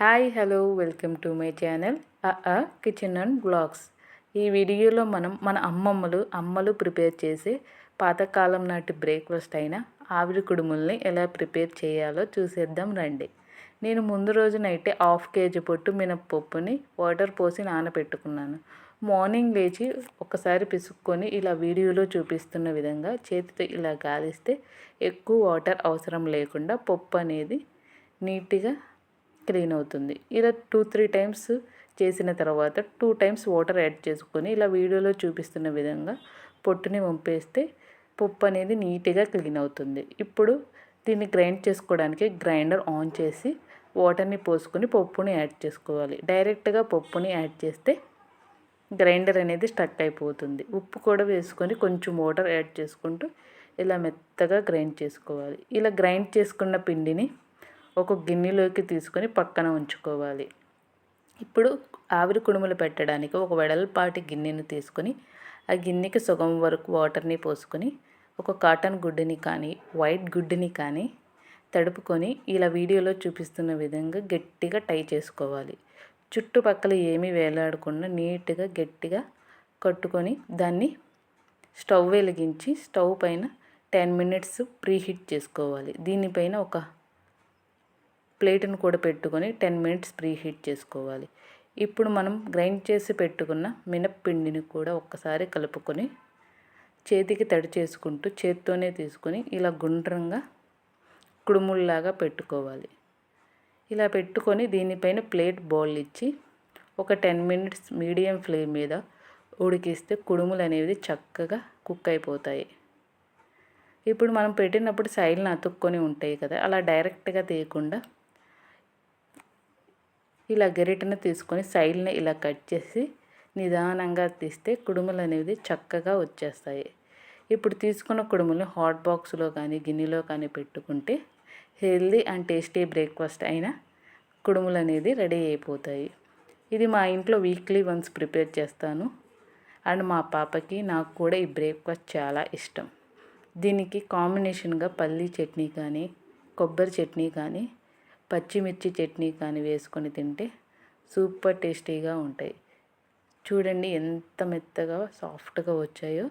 Hi hello welcome to my channel a kitchen and blogs. ఈ వీడియోలో మనం మన అమ్మమ్మలు అమ్మలు ప్రిపేర్ చేసే పాతకాలం నాటి బ్రేక్ఫాస్ట్ అయిన ఆవిరి కుడుముల్ని ఎలా ప్రిపేర్ చేయాలో చూసేద్దాం రండి. నేను ముందు రోజునైతే హాఫ్ కేజీ పొట్టు మినప్పప్పుని వాటర్ పోసి నానబెట్టుకున్నాను మార్నింగ్ లేచి ఒకసారి పిసుక్కొని ఇలా వీడియోలో చూపిస్తున్న విధంగా చేతితో ఇలా గాలిస్తే ఎక్కువ వాటర్ అవసరం లేకుండా పప్పు అనేది నీట్గా క్లీన్ అవుతుంది. ఇలా టూ త్రీ టైమ్స్ చేసిన తర్వాత టూ టైమ్స్ వాటర్ యాడ్ చేసుకొని ఇలా వీడియోలో చూపిస్తున్న విధంగా పొట్టుని వంపేస్తే పప్పు అనేది నీట్గా క్లీన్ అవుతుంది. ఇప్పుడు దీన్ని గ్రైండ్ చేసుకోవడానికి గ్రైండర్ ఆన్ చేసి వాటర్ని పోసుకొని పప్పుని యాడ్ చేసుకోవాలి. డైరెక్ట్గా పప్పుని యాడ్ చేస్తే గ్రైండర్ అనేది స్టక్ అయిపోతుంది. ఉప్పు కూడా వేసుకొని కొంచెం వాటర్ యాడ్ చేసుకుంటూ ఇలా మెత్తగా గ్రైండ్ చేసుకోవాలి. ఇలా గ్రైండ్ చేసుకున్న పిండిని ఒక గిన్నెలోకి తీసుకొని పక్కన ఉంచుకోవాలి. ఇప్పుడు ఆవిరి కుడుములు పెట్టడానికి ఒక వెడల్పాటి గిన్నెను తీసుకొని ఆ గిన్నెకి సుగం వరకు వాటర్ని పోసుకొని ఒక కాటన్ గుడ్డని కానీ వైట్ గుడ్డని కానీ తడుపుకొని ఇలా వీడియోలో చూపిస్తున్న విధంగా గట్టిగా టై చేసుకోవాలి. చుట్టుపక్కల ఏమీ వేలాడకుండా నీట్గా గట్టిగా కట్టుకొని దాన్ని స్టవ్ వెలిగించి స్టవ్ పైన టెన్ మినిట్స్ ప్రీహీట్ చేసుకోవాలి. దీనిపైన ఒక ప్లేట్ను కూడా పెట్టుకొని టెన్ మినిట్స్ ప్రీ హీట్ చేసుకోవాలి. ఇప్పుడు మనం గ్రైండ్ చేసి పెట్టుకున్న మినప్పిండిని కూడా ఒక్కసారి కలుపుకొని చేతికి తడి చేసుకుంటూ చేత్తోనే తీసుకొని ఇలా గుండ్రంగా కుడుముల్లాగా పెట్టుకోవాలి. ఇలా పెట్టుకొని దీనిపైన ప్లేట్ బౌల్ ఇచ్చి ఒక టెన్ మినిట్స్ మీడియం ఫ్లేమ్ మీద ఉడికిస్తే కుడుములు అనేవి చక్కగా కుక్ అయిపోతాయి. ఇప్పుడు మనం పెట్టినప్పుడు సైడ్ని అతుక్కొని ఉంటాయి కదా అలా డైరెక్ట్గా తీయకుండా ఇలా గరిటెను తీసుకొని సైడ్ని ఇలా కట్ చేసి నిదానంగా తీస్తే కుడుములు అనేది చక్కగా వచ్చేస్తాయి. ఇప్పుడు తీసుకున్న కుడుములు హాట్ బాక్స్లో కానీ గిన్నెలో కానీ పెట్టుకుంటే హెల్దీ అండ్ టేస్టీ బ్రేక్ఫాస్ట్ అయిన కుడుములు అనేది రెడీ అయిపోతాయి. ఇది మా ఇంట్లో వీక్లీ వన్స్ ప్రిపేర్ చేస్తాను. అండ్ మా పాపకి నాకు కూడా ఈ బ్రేక్ఫాస్ట్ చాలా ఇష్టం. దీనికి కాంబినేషన్గా పల్లీ చట్నీ కానీ కొబ్బరి చట్నీ కానీ పచ్చిమిర్చి చట్నీ కానీ వేసుకొని తింటే సూపర్ టేస్టీగా ఉంటాయి. చూడండి ఎంత మెత్తగా సాఫ్ట్గా వచ్చాయో.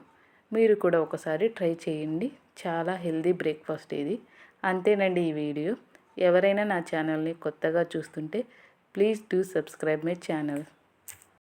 మీరు కూడా ఒకసారి ట్రై చేయండి. చాలా హెల్దీ బ్రేక్ఫాస్ట్ ఇది. అంతేనండి ఈ వీడియో. ఎవరైనా నా ఛానల్ని కొత్తగా చూస్తుంటే please do subscribe my channel.